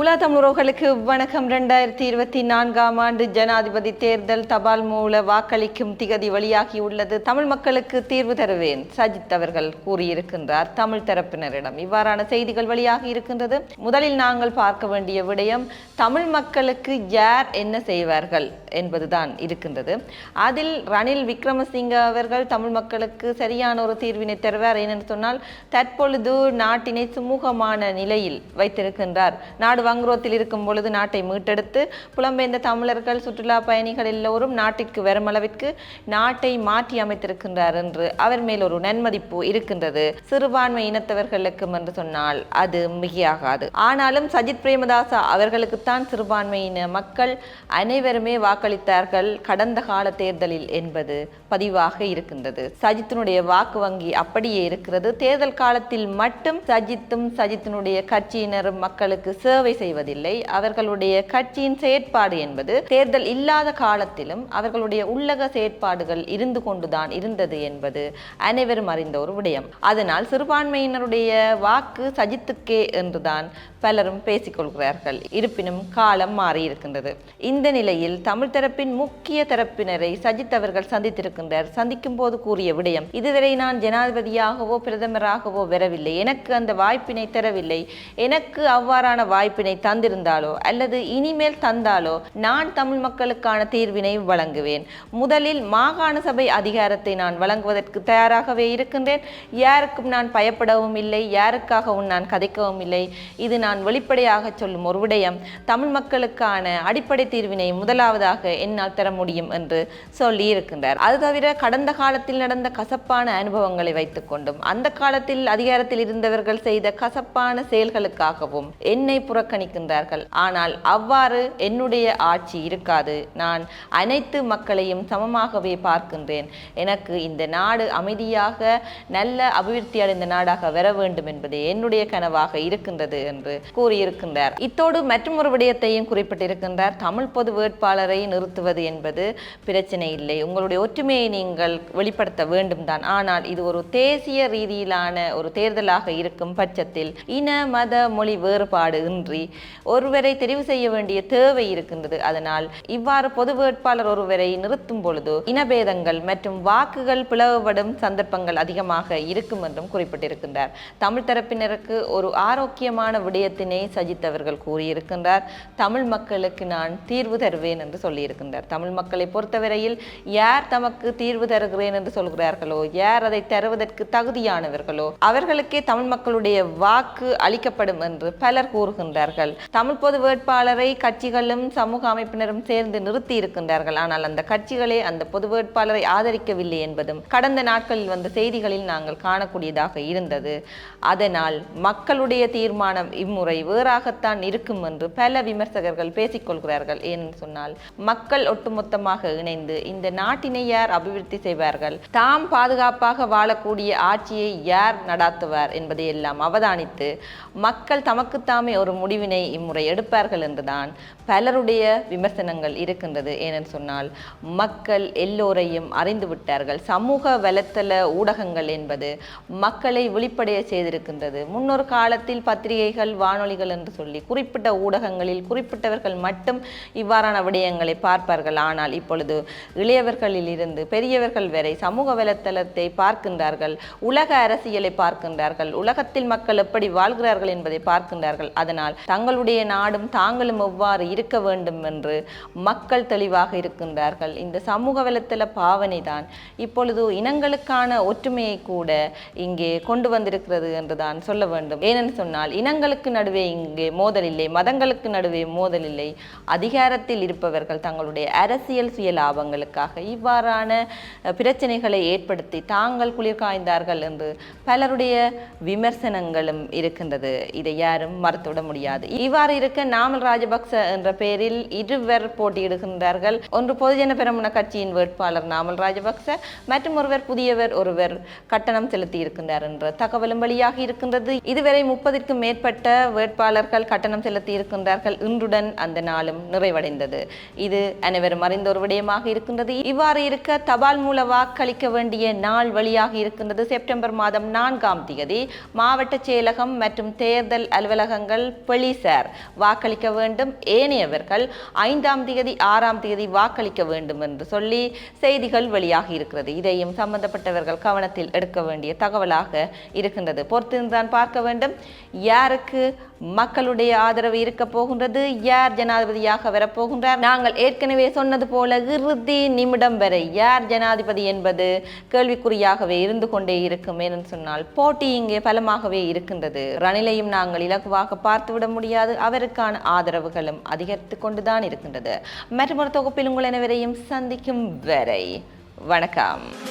உலா தமிழர்களுக்கு வணக்கம். ரெண்டாயிரத்தி இருபத்தி நான்காம் ஆண்டு ஜனாதிபதி தேர்தல் தபால் மூல வாக்களிக்கும் திகதி வெளியாகியுள்ளது. தமிழ் மக்களுக்கு தீர்வு தருவேன் சஜித் அவர்கள் கூறியிருக்கின்றார். தமிழ் தரப்பினரிடம் இவ்வாறான செய்திகள் வெளியாகி இருக்கின்றது. முதலில் நாங்கள் பார்க்க வேண்டிய விடயம் தமிழ் மக்களுக்கு யார் என்ன செய்வார்கள் என்பதுதான் இருக்கின்றது. அதில் ரணில் விக்ரமசிங்க அவர்கள் தமிழ் மக்களுக்கு சரியான ஒரு தீர்வினை தருவார் ஏனென்று சொன்னால் தற்பொழுது நாட்டினை சுமூகமான நிலையில் வைத்திருக்கின்றார். நாடு நாடு வங்குரோத்தில் இருக்கும் பொழுது நாட்டை மீட்டெடுத்து புலம்பெயர்ந்த தமிழர்கள் சுற்றுலா பயணிகள் எல்லோரும் நாட்டிற்கு வரும் அளவிற்கு நாட்டை மாற்றி அமைத்திருக்கின்றார் என்று அவர் மேல் ஒரு நன்மதிப்பு இருக்கின்றது. சிறுபான்மை இனத்தவர்களுக்கும் என்று சொன்னால் அது மிகையாகாது. ஆனாலும் சஜித் பிரேமதாசா அவர்களுக்குத்தான் சிறுபான்மையின மக்கள் அனைவருமே வாக்களித்தார்கள் கடந்த கால தேர்தலில் என்பது பதிவாக இருக்கின்றது. சஜித்தினுடைய வாக்கு வங்கி அப்படியே இருக்கிறது. தேர்தல் காலத்தில் மட்டும் சஜித்தும் சஜித்தினுடைய கட்சியினரும் மக்களுக்கு சேவை செய்வதில்லை. அவர்களுடைய கட்சியின் செயற்பாடு என்பது தேர்தல் இல்லாத காலத்திலும் அவர்களுடைய உள்ளக செயற்பாடுகள் இருந்து கொண்டுதான் இருந்தது என்பது அனைவரும் அறிந்த ஒரு விடயம். அதனால் சிறுபான்மையினருடைய வாக்கு சஜித்துக்கே என்றுதான் பலரும் பேசிக்கொள்கிறார்கள் இருப்பினும் காலம் மாறி இருக்கின்றது. இந்த நிலையில் தமிழ் தரப்பின் முக்கிய தரப்பினரை சஜித் அவர்கள் சந்தித்திருக்கின்றார். சந்திக்கும் போது கூறிய விடயம் இதுவரை நான் ஜனாதிபதியாகவோ பிரதமராகவோ வரவில்லை. எனக்கு அந்த வாய்ப்பினை தரவில்லை. எனக்கு அவ்வாறான வாய்ப்பு வாய்ப்பினை தந்திருந்தாலோ அல்லது இனிமேல் தந்தாலோ நான் தமிழ் மக்களுக்கான தீர்வினை வழங்குவேன். முதலில் மாகாண சபை அதிகாரத்தை நான் வழங்குவதற்கு தயாராகவே இருக்கின்றேன். யாருக்கும் நான் பயப்படவும் இல்லை யாருக்காகவும் நான் கதைக்கவும் இல்லை. இது நான் வெளிப்படையாக சொல்லும் ஒரு விடயம். தமிழ் மக்களுக்கான அடிப்படை தீர்வினை முதலாவதாக என்னால் தர முடியும் என்று சொல்லி இருக்கின்றார். அது தவிர கடந்த காலத்தில் நடந்த கசப்பான அனுபவங்களை வைத்துக்கொண்டும் அந்த காலத்தில் அதிகாரத்தில் இருந்தவர்கள் செய்த கசப்பான செயல்களுக்காகவும் என்னை புறக்கணிக்கின்றார்கள். ஆனால் அவ்வாறு என்னுடைய ஆட்சி இருக்காது. நான் அனைத்து மக்களையும் சமமாகவே பார்க்கின்றேன். எனக்கு இந்த நாடு அமைதியாக நல்ல அபிவிருத்தி அடைந்த நாடாக வர வேண்டும் என்பதே என்னுடைய கனவாக இருக்கின்றது என்று கூறியிருக்கின்றார். இத்தோடு மற்றொரு விடயத்தையும் குறிப்பிட்டிருக்கின்றார். தமிழ் பொது வேட்பாளரை நிறுத்துவது என்பது பிரச்சனை இல்லை. உங்களுடைய ஒற்றுமையை நீங்கள் வெளிப்படுத்த வேண்டும் தான். ஆனால் இது ஒரு தேசிய ரீதியிலான ஒரு தேர்தலாக இருக்கும் பட்சத்தில் இன மத மொழி வேறுபாடு இன்றி ஒருவரை தெரிவு செய்ய வேண்டிய தேவை இருக்கின்றது. அதனால் இவ்வாறு பொது வேட்பாளர் ஒருவரை நிறுத்தும் பொழுது இனபேதங்கள் மற்றும் வாக்குகள் பிளவுபடும் சந்தர்ப்பங்கள் அதிகமாக இருக்கும் என்றும் குறிப்பிட்டிருக்கின்றார். தமிழ் தரப்பினருக்கு ஒரு ஆரோக்கியமான விடயத்தினை சஜித் அவர்கள் கூறியிருக்கின்றார். தமிழ் மக்களுக்கு நான் தீர்வு தருவேன் என்று சொல்லியிருக்கின்றார். தமிழ் மக்களை பொறுத்தவரையில் யார் தமக்கு தீர்வு தருகிறேன் என்று சொல்கிறார்களோ யார் அதை தருவதற்கு தகுதியானவர்களோ அவர்களுக்கே தமிழ் மக்களுடைய வாக்கு அளிக்கப்படும் என்று பலர் கூறுகின்றார்கள். தமிழ் பொது வேட்பாளரை கட்சிகளும் சமூக அமைப்பினரும் சேர்ந்து நிறுத்தி இருக்கின்றார்கள் ஆனால் அந்த கட்சிகளே அந்த பொது வேட்பாளரை ஆதரிக்கவில்லை என்பதும் கடந்த நாட்களில் வந்த செய்திகளில் நாங்கள் காணக்கூடியதாக இருந்தது. அதனால் மக்களுடைய தீர்மானம் இம்முறை வேறாகத்தான் இருக்கும் என்று பல விமர்சகர்கள் பேசிக்கொள்கிறார்கள் ஏன்னு சொன்னால் மக்கள் ஒட்டுமொத்தமாக இணைந்து இந்த நாட்டினை யார் அபிவிருத்தி செய்வார்கள்? தாம் பாதுகாப்பாக வாழக்கூடிய ஆட்சியை யார் நடாத்துவார் என்பதை எல்லாம் அவதானித்து மக்கள் தமக்குத்தாமே ஒரு முடிவு முடிவினை இம்முறை எடுப்பார்கள் என்றுதான் பலருடைய விமர்சனங்கள் இருக்கின்றது. ஏனென்று சொன்னால் மக்கள் எல்லோரையும் அறிந்து விட்டார்கள். சமூக வலைத்தள ஊடகங்கள் என்பது மக்களை விழிப்படைய செய்திருக்கின்றது. முன்னொரு காலத்தில் பத்திரிகைகள் வானொலிகள் என்று சொல்லி குறிப்பிட்ட ஊடகங்களில் குறிப்பிட்டவர்கள் மட்டும் இவ்வாறான விடயங்களை பார்ப்பார்கள். ஆனால் இப்பொழுது இளையவர்களில் இருந்து பெரியவர்கள் வரை சமூக வலைத்தளத்தை பார்க்கின்றார்கள். உலக அரசியலை பார்க்கின்றார்கள். உலகத்தில் மக்கள் எப்படி வாழ்கிறார்கள் என்பதை பார்க்கின்றார்கள். அதனால் தங்களுடைய நாடும் தாங்களும் எவ்வாறு இருக்க வேண்டும் என்று மக்கள் தெளிவாக இருக்கின்றார்கள். இந்த சமூக வலத்தில் பாவனை தான் இப்பொழுது இனங்களுக்கான ஒற்றுமையை கூட இங்கே கொண்டு வந்திருக்கிறது என்று தான் சொல்ல வேண்டும். ஏனென்று சொன்னால் இனங்களுக்கு நடுவே இங்கே மோதல் இல்லை மதங்களுக்கு நடுவே மோதல் இல்லை. அதிகாரத்தில் இருப்பவர்கள் தங்களுடைய அரசியல் சுய லாபங்களுக்காக இவ்வாறான பிரச்சனைகளை ஏற்படுத்தி தாங்கள் குளிர் காய்ந்தார்கள் என்று பலருடைய விமர்சனங்களும் இருக்கின்றது. இதை யாரும் மறுத்துவிட முடியாது. முடியாது. இவ்வாறு இருக்க நாமல் ராஜபக்ச என்ற பெயரில் இருவர் போட்டியிடுகின்றார்கள். ஒன்று பொதுஜன பெரமுன கட்சியின் வேட்பாளர் நாமல் ராஜபக்ச மற்றும் ஒருவர் புதியவர் ஒருவர் கட்டணம் செலுத்தி இருக்கின்றார் என்ற தகவலும் வெளியாகி இருக்கின்றது. இதுவரை முப்பதிற்கும் மேற்பட்ட வேட்பாளர்கள் கட்டணம் செலுத்தி இருக்கின்றார்கள். இன்றுடன் அந்த நாளும் நிறைவடைந்தது. இது அனைவரும் அறிந்த ஒரு விடயமாக இருக்கின்றது. இவ்வாறு இருக்க தபால் மூல வாக்களிக்க வேண்டிய நாள் வழியாக இருக்கின்றது. செப்டம்பர் மாதம் நான்காம் தேதி மாவட்ட செயலகம் மற்றும் தேர்தல் அலுவலகங்கள் சார் வாக்களிக்க வேண்டும். ஏனையவர்கள் ஐந்தாம் தேதி ஆறாம் தேதி வாக்களிக்க வேண்டும் என்று சொல்லி செய்திகள் வெளியாகி இருக்கிறது. இதையும் சம்பந்தப்பட்டவர்கள் கவனத்தில் எடுக்க வேண்டிய தகவலாக இருக்கின்றது. பொறுத்திருந்தான் பார்க்க வேண்டும். யாருக்கு மக்களுடைய ஆதரவு இருக்க போகின்றது. யார் ஜனாதிபதியாக வரப்போகின்றார்? நாங்கள் ஏற்கனவே சொன்னது போல இறுதி நிமிடம் வரை யார் ஜனாதிபதி என்பது கேள்விக்குறியாகவே இருந்து கொண்டே இருக்கும். ஏன்னு சொன்னால் போட்டி இங்கே பலமாகவே இருக்கின்றது. ரணிலையும் நாங்கள் இலகுவாக பார்த்துவிட முடியாது. அவருக்கான ஆதரவுகளும் அதிகரித்து கொண்டுதான் இருக்கின்றது. மற்றொரு தொகுப்பில் உங்கள் அனைவரையும் சந்திக்கும் வரை வணக்கம்.